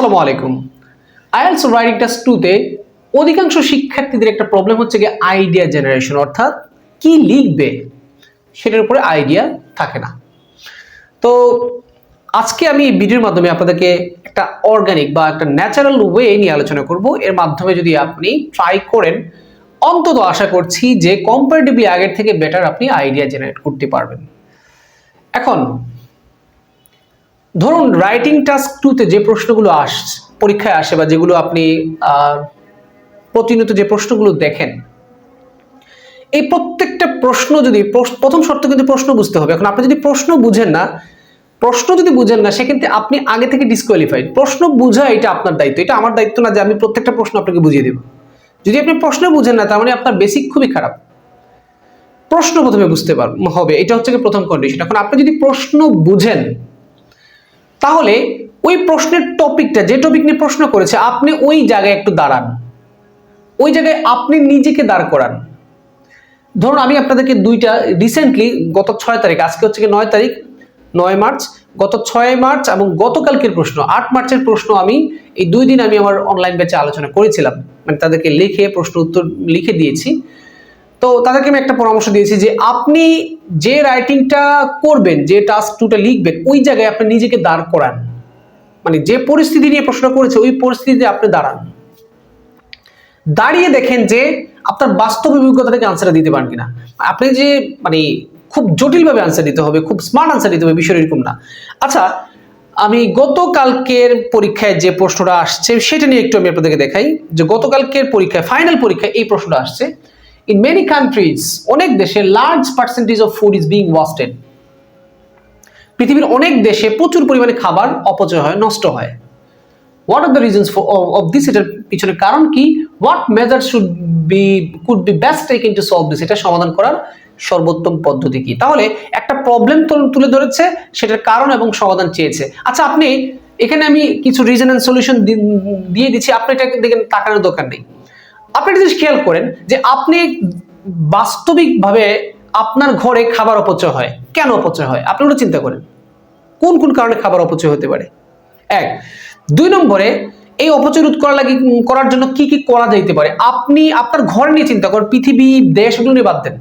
আসসালামু আলাইকুম। IELTS writing test টুতে অধিকাংশ শিক্ষার্থীদের একটা প্রবলেম হচ্ছে গিয়ে আইডিয়া জেনারেশন, অর্থাৎ কি লিখবে সেটার উপরে আইডিয়া থাকে না। তো আজকে আমি এই ভিডিওর মাধ্যমে আপনাদেরকে একটা অর্গানিক বা একটা ন্যাচারাল ওয়ে নিয়ে আলোচনা করব। এর মাধ্যমে যদি আপনি ট্রাই করেন, অন্তত আশা করছি যে কম্পারেটিভলি আগের থেকে বেটার আপনি আইডিয়া জেনারেট করতে পারবেন। এখন ধরুন রাইটিং টাস্ক টুতে যে প্রশ্নগুলো আস পরীক্ষায় আসে বা যেগুলো আপনি প্রতিনিয়ত যে প্রশ্নগুলো দেখেন, এই প্রত্যেকটা প্রশ্ন যদি প্রথম শর্ত কিন্তু প্রশ্ন বুঝতে হবে। এখন আপনি যদি প্রশ্ন বুঝেন না, প্রশ্ন যদি বুঝেন না সেক্ষেত্রে আপনি আগে থেকে ডিসকোয়ালিফাইড প্রশ্ন বোঝা এটা আপনার দায়িত্ব। এটা আমার দায়িত্ব না যে আমি প্রত্যেকটা প্রশ্ন আপনাকে বুঝিয়ে দেব। যদি আপনি প্রশ্ন বুঝেন না তার মানে আপনার বেসিক খুবই খারাপ। প্রশ্ন প্রথমে বুঝতে পার, হবে। এটা হচ্ছে প্রথম কন্ডিশন এখন আপনি যদি প্রশ্ন বুঝেন তাহলে ওই প্রশ্নের টপিকটা, যে টপিক নিয়ে প্রশ্ন করেছে, আপনি ওই জায়গায় একটু দাঁড়ান। ওই জায়গায় আপনি নিজেকে দাঁড় করান। ধরুন আমি আপনাদেরকে দুইটা রিসেন্টলি গত ছয় তারিখ, আজকে হচ্ছে কি নয় তারিখ? নয় মার্চ। গত ছয় মার্চ এবং গতকালকের প্রশ্ন, আট মার্চের প্রশ্ন আমি এই দুই দিন আমি আমার অনলাইন ব্যাচে আলোচনা করেছিলাম। মানে তাদেরকে লিখে, প্রশ্ন উত্তর লিখে দিয়েছি। তো তাদেরকে আমি একটা পরামর্শ দিয়েছি যে আপনি যে রাইটিংটা করবেন, যে টাস্ক টুটা লিখবেন, ওই জায়গায় আপনি নিজেকে দাঁড় করান। মানে যে পরিস্থিতি নিয়ে প্রশ্ন করেছে, ওই পরিস্থিতিতে আপনি দাঁড়ান। দাঁড়িয়ে দেখেন যে আপনার বাস্তব অভিজ্ঞতা থেকে আনসার দিতে পারেন কিনা। আপনি যে মানে খুব জটিলভাবে আনসার দিতে হবে, খুব স্মার্ট আনসার দিতে হবে বিষয় এরকম না। আচ্ছা আমি গতকালকের পরীক্ষায় যে প্রশ্নটা আসছে, সেটা নিয়ে একটু আমি আপনাদেরকে দেখাই যে গতকালকের পরীক্ষায় ফাইনাল পরীক্ষায় এই প্রশ্নটা আসছে। ইন মেনি কান্ট্রিজ অনেক দেশে large percentage of food is being wasted পৃথিবীর অনেক দেশে প্রচুর পরিমাণে খাবার অপচয় হয়, নষ্ট হয়। What are the reasons of this এটার পিছনে কারণ কি? What measure should be could be best taken to solve this এটা সমাধান করার সর্বোত্তম পদ্ধতি কি? তাহলে একটা প্রবলেম তুলে ধরেছে, সেটার কারণ এবং সমাধান চেয়েছে। আচ্ছা আপনি, এখানে আমি কিছু রিজন অ্যান্ড সলিউশন দিয়ে দিচ্ছি। আপনি এটা দেখেন, তাকানোর দরকার নেই। আপনি জিনিস খেয়াল করেন যে আপনি বাস্তবিকভাবে আপনার ঘরে খাবার অপচয় হয়। কেন অপচয় হয়? আপনি ওটা চিন্তা করেন। কোন কোন কারণে খাবার অপচয় হতে পারে? এক, দুই নম্বরে এই অপচয় রোধ করা লাগে করার জন্য কি কি করা যেতে পারে? আপনি আপনার ঘর নিয়ে চিন্তা করেন, পৃথিবী দেশগুলো নিয়ে বাদ দেন।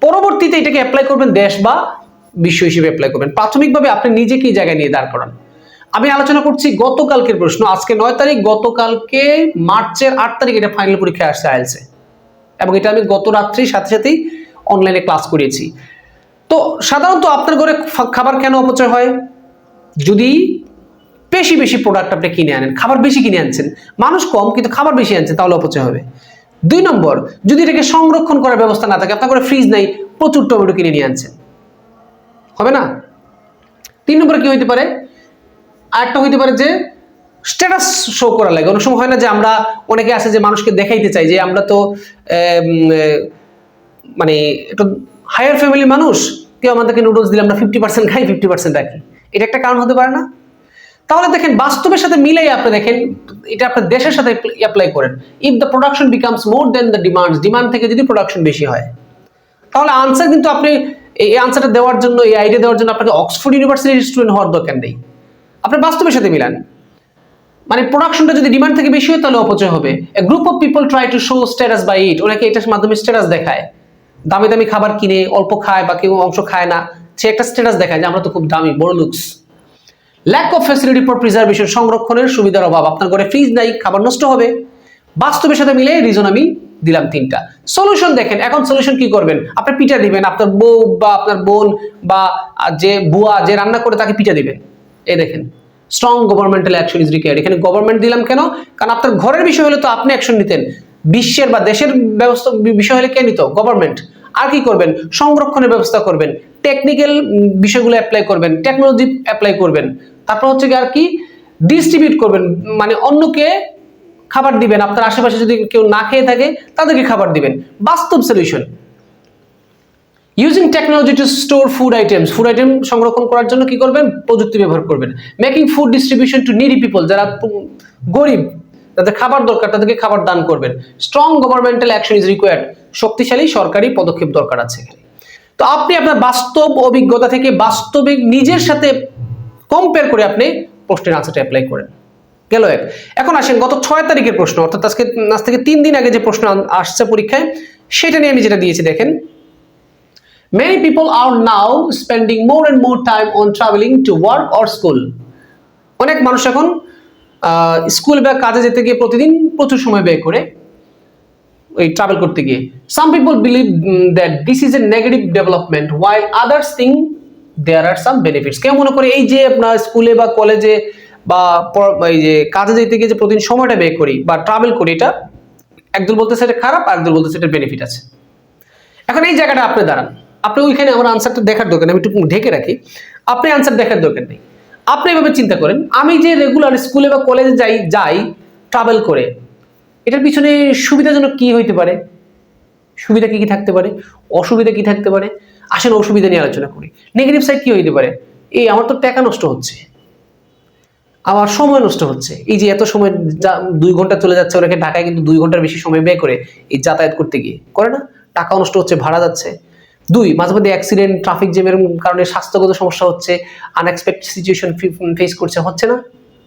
পরবর্তীতে এটাকে অ্যাপ্লাই করবেন দেশ বা বিশ্ব হিসেবে অ্যাপ্লাই করবেন। প্রাথমিকভাবে আপনি নিজেকে এই জায়গায় নিয়ে দাঁড় করান। আমি আলোচনা করছি গতকালকের প্রশ্ন। আজকে নয় তারিখ, গতকালকে মার্চের আট তারিখ এটা ফাইনাল পরীক্ষায় আসছে আইএলসে। এবং এটা আমি গত রাত্রির সাথে সাথেই অনলাইনে ক্লাস করিয়েছি। তো সাধারণত আপনার ঘরে খাবার কেন অপচয় হয়? যদি বেশি বেশি প্রোডাক্ট আপনি কিনে আনেন, খাবার বেশি কিনে আনছেন, মানুষ কম কিন্তু খাবার বেশি আনছেন তাহলে অপচয় হবে। দুই নম্বর, যদি এটাকে সংরক্ষণ করার ব্যবস্থা না থাকে, আপনার ঘরে ফ্রিজ নাই, প্রচুর টমেটো কিনে নিয়ে আনছেন। হবে না? তিন নম্বরে কি হইতে পারে? আরেকটা হইতে পারে যে স্ট্যাটাস শো করা লাগে। অনেক সময় হয় না যে আমরা, অনেকে আছে যে মানুষকে দেখাইতে চাই যে আমরা তো মানে একটু হায়ার ফ্যামিলি মানুষ, কেউ আমাদেরকে নুডলস দিলে আমরা ফিফটি পার্সেন্ট খাই ফিফটি পার্সেন্ট রাখি। এটা একটা কারণ হতে পারে না? তাহলে দেখেন, বাস্তবের সাথে মিলাই আপনি দেখেন, এটা আপনার দেশের সাথে অ্যাপ্লাই করেন। If the production becomes more then the demand demand থেকে যদি প্রোডাকশন বেশি হয়, তাহলে আনসার কিন্তু আপনি, এই আনসারটা দেওয়ার জন্য, এই আইডিয়া দেওয়ার জন্য আপনাকে অক্সফোর্ড ইউনিভার্সিটির স্টুডেন্ট হওয়ার দরকার নেই। আপনি বাস্তবের সাথে মিলান। মানে প্রোডাকশনটা যদি ডিমান্ড থেকে বেশি হয়, তাহলে অপচয় হবে। A group of people try to show status by it ওনাকে এটার মাধ্যমে স্ট্যাটাস দেখায়। দামি দামি খাবার কিনে, অল্প খায় বা কেউ অংশ খায় না, সে একটা স্ট্যাটাস দেখায় যে আমরা তো খুব দামি, বড় looks lack of facility for preservation সংরক্ষণের সুবিধার অভাব। আপনার ঘরে ফ্রিজ নাই, খাবার নষ্ট হবে। বাস্তবের সাথে মিলে রিজন আমি দিলাম তিনটা। সলিউশন দেখেন, এখন সলিউশন কি করবেন? আপনি পিঠা দিবেন, আপনার বউ বা আপনার বোন বা যে বুয়া যে রান্না করে তাকে পিঠা দিবেন। এই দেখেন strong governmental action is required এখানে গভর্নমেন্ট দিলাম কেন? কারণ আপনার ঘরের বিষয় হলে তো আপনি অ্যাকশন নিতেন। বিশ্বের বা দেশের ব্যবস্থা, বিষয় হলে কে নিত? গভর্নমেন্ট আর কি করবেন? সংরক্ষণের ব্যবস্থা করবেন। টেকনিক্যাল বিষয়গুলো অ্যাপ্লাই করবেন টেকনোলজি অ্যাপ্লাই করবেন। তারপর হচ্ছে কি আর কি? ডিস্ট্রিবিউট করবেন। মানে অন্যকে খাবার দিবেন। আপনার আশেপাশে যদি কেউ না খেয়ে থাকে, তাদেরকে খাবার দিবেন। বাস্তব solution using technology to store food items food item সংরক্ষণ করার জন্য কি করবেন? প্রযুক্তি ব্যবহার করবেন। Making food distribution to needy people যারা গরিব, তাদের খাবার দরকার, তাদেরকে খাবার দান করবেন। Strong governmental action is required শক্তিশালী সরকারি পদক্ষেপ দরকার আছে। তো আপনি আপনার বাস্তব অভিজ্ঞতা থেকে বাস্তবিক নিজের সাথে কম্পেয়ার করে আপনি প্রশ্নের আনসারটা অ্যাপ্লাই করেন। গেল এক। এখন আসেন গত ছয় তারিখের প্রশ্ন, অর্থাৎ আজকে, আজ থেকে তিন দিন আগে যে প্রশ্ন আসছে পরীক্ষায়, সেটা নিয়ে আমি যেটা দিয়েছি, দেখেন। Many people are now spending more and more time on traveling to work or school. অনেক মানুষ এখন স্কুল বা কাজে যেতে গিয়ে প্রতিদিন প্রচুর সময় ব্যয় করে ওই ট্রাভেল করতে গিয়ে। Some people believe that this is a negative development while others thing there are some benefits কেউ মনে করে, এই যে আপনার স্কুলে বা কলেজে বা এই যে কাজে যেতে গিয়ে যে প্রতিদিন সময়টা ব্যয় করি বা ট্রাভেল করি, এটা একদল বলতেছে এটা খারাপ, আর একদল বলতেছে এটা বেনিফিট আছে। এখন এই জায়গাটা আপনি দাঁড়ান। আপনি ওইখানে আমার আনসারটা দেখার দরকার আমি একটু ঢেকে রাখি। আপনি আনসার দেখার দরকার নেই। আপনি এভাবে চিন্তা করেন, আমি যে রেগুলার স্কুলে বা কলেজে যাই যাই ট্রাভেল করে, এটার পিছনে সুবিধাজনক কি হইতে পারে? সুবিধা কি কি থাকতে পারে? অসুবিধা কি থাকতে পারে? আসেন অসুবিধা নিয়ে আলোচনা করি। নেগেটিভ সাইড কি হইতে পারে? এই আমার তো টাকা নষ্ট হচ্ছে। আমার সময় নষ্ট হচ্ছে। এই যে এত সময় যা- দুই ঘণ্টা চলে যাচ্ছে ওনাকে ঢাকায়, কিন্তু দুই ঘণ্টার বেশি সময় ব্যয় করে এই যাতায়াত করতে গিয়ে। করে না? টাকাও নষ্ট হচ্ছে, ভাড়া যাচ্ছে। দুই, মাঝে মধ্যে অ্যাক্সিডেন্ট ট্রাফিক জ্যামের কারণে স্বাস্থ্যগত সমস্যা হচ্ছে আনএক্সপেক্টেড সিচুয়েশন ফেস করছে, হচ্ছে না?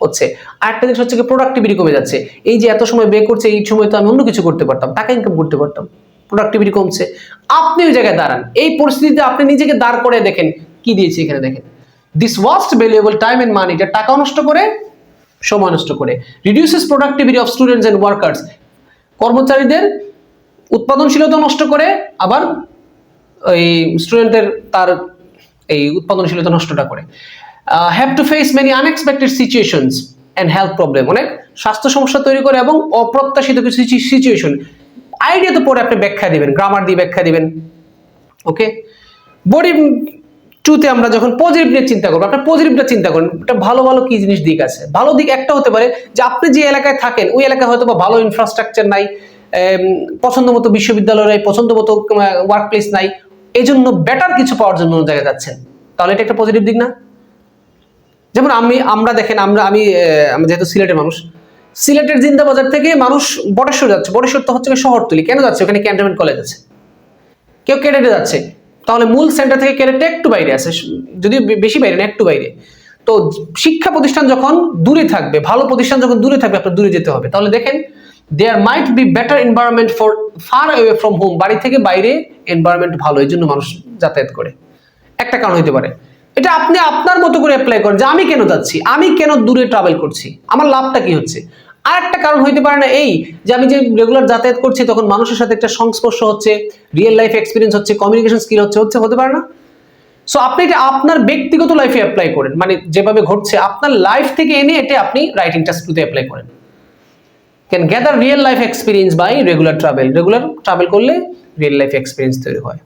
হচ্ছে। আরেকটা জিনিস হচ্ছে কি প্রোডাক্টিভিটি কমে যাচ্ছে। এই যে এত সময় ব্যয় করছে, এই সময় তো আমি অন্য কিছু করতে পারতাম, টাকা ইনকাম করতে পারতাম প্রোডাক্টিভিটি কমছে। আপনি ওই জায়গায় দাঁড়ান। এই পরিস্থিতিতে আপনি নিজেকে দাঁড় করে দেখেন, কি দিয়েছি এখানে দেখেন। This waste valuable time and money এটা টাকা নষ্ট করে সময় নষ্ট করে। Reduces productivity of students and workers কর্মচারীদের উৎপাদনশীলতা নষ্ট করে, আবার এই স্টুডেন্টের তার এই উৎপাদনশীলতা নষ্টটা করে। Have to face many unexpected situations and health problem অনেক স্বাস্থ্য সমস্যা তৈরি করে এবং অপ্রত্যাশিত কিছু সিচুয়েশন আইডিয়া তো পরে আপনি ব্যাখ্যা দিবেন গ্রামার দিয়ে ব্যাখ্যা দিবেন। ওকে বডি টুতে আমরা যখন পজিটিভ নিয়ে চিন্তা করব আপনার পজিটিভটা চিন্তা করেন একটা ভালো ভালো কি জিনিস দিক আছে? ভালো দিক একটা হতে পারে যে আপনি যে এলাকায় থাকেন, ওই এলাকায় হয়তো বা ভালো ইনফ্রাস্ট্রাকচার নাই পছন্দ মতো বিশ্ববিদ্যালয় নাই পছন্দ মতো ওয়ার্ক প্লেস নাই এই জন্য বেটার কিছু পাওয়ার জন্য অন্য জায়গায় যাচ্ছেন। তাহলে এটা একটা পজিটিভ দিক না? যেমন আমি, আমরা দেখেন, আমরা, আমি আমরা যেহেতু সিলেটের মানুষ, সিলেটের জিন্দা বাজার থেকে মানুষ বটেশ্বর যাচ্ছে। বটেশ্বর তো হচ্ছে শহরতলি। কেন যাচ্ছে? ওখানে ক্যান্টনমেন্ট কলেজ আছে। কেউ কেডেটে যাচ্ছে। তাহলে মূল সেন্টার থেকে কেডেটে একটু বাইরে আছে। যদি বেশি বাইরে না, একটু বাইরে। তো শিক্ষা প্রতিষ্ঠান যখন দূরে থাকবে, ভালো প্রতিষ্ঠান যখন দূরে থাকবে, আপনার দূরে যেতে হবে। তাহলে দেখেন there might be better environment for far away from home বাড়ি থেকে বাইরে এনভায়রনমেন্ট ভালো, এই জন্য মানুষ যাতায়াত করে। একটা কারণ হতে পারে। এটা আপনি আপনার মতো করে অ্যাপ্লাই করেন যে আমি কেন যাচ্ছি, আমি কেন দূরে ট্রাভেল করছি, আমার লাভটা কি হচ্ছে? আর একটা কারণ হইতে পারে না এই যে আমি যে রেগুলার যাতায়াত করছি, তখন মানুষের সাথে একটা সংস্পর্শ হচ্ছে রিয়েল লাইফ এক্সপিরিয়েন্স হচ্ছে কমিউনিকেশন স্কিল হচ্ছে হচ্ছে, হতে পারে না। সো আপনি এটা আপনার ব্যক্তিগত লাইফে অ্যাপ্লাই করেন। মানে যেভাবে ঘটছে, আপনার লাইফ থেকে এনে এটা আপনি রাইটিং টাস্কগুলোতে অ্যাপ্লাই করেন। Can gather real life experience by regular travel regular travel করলে রিয়েল লাইফ এক্সপিরিয়েন্স তৈরি হয়।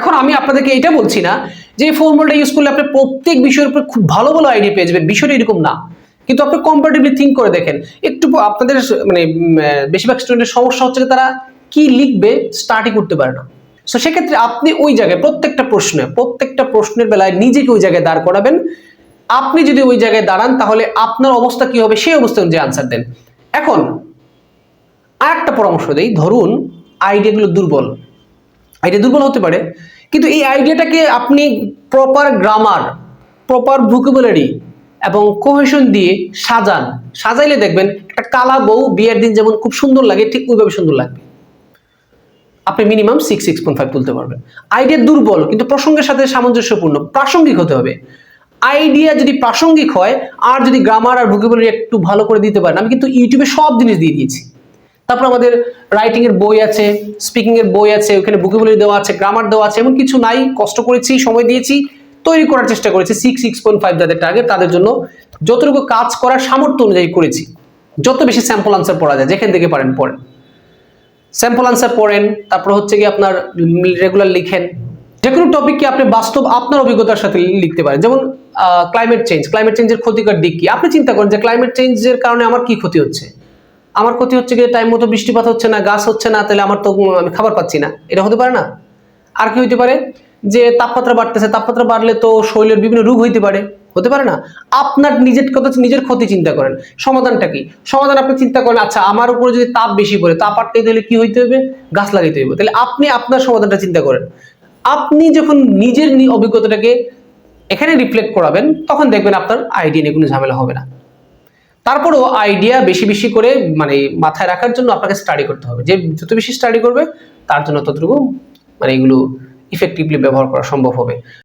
এখন আমি আপনাদেরকে এটা বলছি না যে এই ফর্মুলাটা ইউজ করলে আপনি প্রত্যেক বিষয়ের উপর খুব ভালো ভালো আইডিয়া পেয়ে যাবেন। বিষয়টা এরকম না। কিন্তু আপনি কম্পারেটিভলি থিঙ্ক করে দেখেন। একটু আপনাদের মানে বেশিরভাগ স্টুডেন্টের সমস্যা হচ্ছে তারা কি লিখবে স্টার্টই করতে পারে না। সো সেক্ষেত্রে আপনি ওই জায়গায় প্রত্যেকটা প্রশ্নে, প্রত্যেকটা প্রশ্নের বেলায় নিজেকে ওই জায়গায় দাঁড় করাবেন। আপনি যদি ওই জায়গায় দাঁড়ান, তাহলে আপনার অবস্থা কি হবে? সেই অবস্থা অনুযায়ী আনসার দেন। এখন আর একটা পরামর্শ দেই, ধরুন আইডিয়াগুলো দুর্বল। আইডিয়া দুর্বল হতে পারে, কিন্তু এই আইডিয়াটাকে আপনি প্রপার গ্রামার প্রপার ভুকেবুলারি এবং কোহেশন দিয়ে সাজান। সাজাইলে দেখবেন একটা কালা বউ বিয়ের দিন যেমন খুব সুন্দর লাগে, ঠিক ওইভাবে সুন্দর লাগবে। আপনি minimum six six point five তুলতে পারবেন। আইডিয়া দুর্বল, কিন্তু প্রসঙ্গের সাথে সামঞ্জস্যপূর্ণ, প্রাসঙ্গিক হতে হবে। আইডিয়া যদি প্রাসঙ্গিক হয়, আর যদি গ্রামার আর ভুকেবুলারি একটু ভালো করে দিতে পারেন, আমি কিন্তু ইউটিউবে সব জিনিস দিয়ে দিয়েছি। তারপর আমাদের রাইটিং এর বই আছে স্পিকিং এর বই আছে, ওখানে ভুকেবুলারি দেওয়া আছে গ্রামার দেওয়া আছে, এমন কিছু নাই, কষ্ট করেছি, সময় দিয়েছি, তৈরি করার চেষ্টা করেছি সিক্স সিক্স পয়েন্ট ফাইভ যাদের টার্গেট তাদের জন্য যতটুকু কাজ করার সামর্থ্য অনুযায়ী করেছি। যত বেশি স্যাম্পল আনসার পড়া যায়, যেখান থেকে পারেন পড়েন। স্যাম্পল আনসার পড়েন, তারপর হচ্ছে কি আপনার রেগুলার লিখেন যে কোনো টপিককে আপনি বাস্তব আপনার অভিজ্ঞতার সাথে লিখতে পারেন। যেমন ক্লাইমেট চেঞ্জ ক্লাইমেট চেঞ্জের ক্ষতিকর দিক কি? আপনি চিন্তা করেন যে ক্লাইমেট চেঞ্জের কারণে আমার কি ক্ষতি হচ্ছে? আমার ক্ষতি হচ্ছে কি টাইম মতো বৃষ্টিপাত হচ্ছে না, গাছ হচ্ছে না, তাহলে আমার তো আমি খাবার পাচ্ছি না। এটা হতে পারে না? আর কি হইতে পারে? যে তাপমাত্রা বাড়তেছে, তাপমাত্রা বাড়লে তো শরীরের বিভিন্ন রোগ হইতে পারে। হতে পারে না? আপনার নিজের কথা নিজের ক্ষতি চিন্তা করেন। সমাধানটা কি? সমাধান আপনি চিন্তা করেন আচ্ছা আমার উপরে যদি তাপ বেশি পড়ে, তাপ আটকাইতে হলে কি হইতে হবে গাছ লাগাইতে হবে তাহলে আপনি আপনার সমাধানটা চিন্তা করেন। আপনি যখন নিজের অভিজ্ঞতাটাকে এখানে রিফ্লেক্ট করাবেন, তখন দেখবেন আপনার আইডিয়া নিয়ে কোনো ঝামেলা হবে না। তারপরও আইডিয়া বেশি বেশি করে মানে মাথায় রাখার জন্য আপনাকে স্টাডি করতে হবে। যে যত বেশি স্টাডি করবে, তার জন্য ততটুকু মানে এগুলো ইফেক্টিভলি ব্যবহার করা সম্ভব হবে।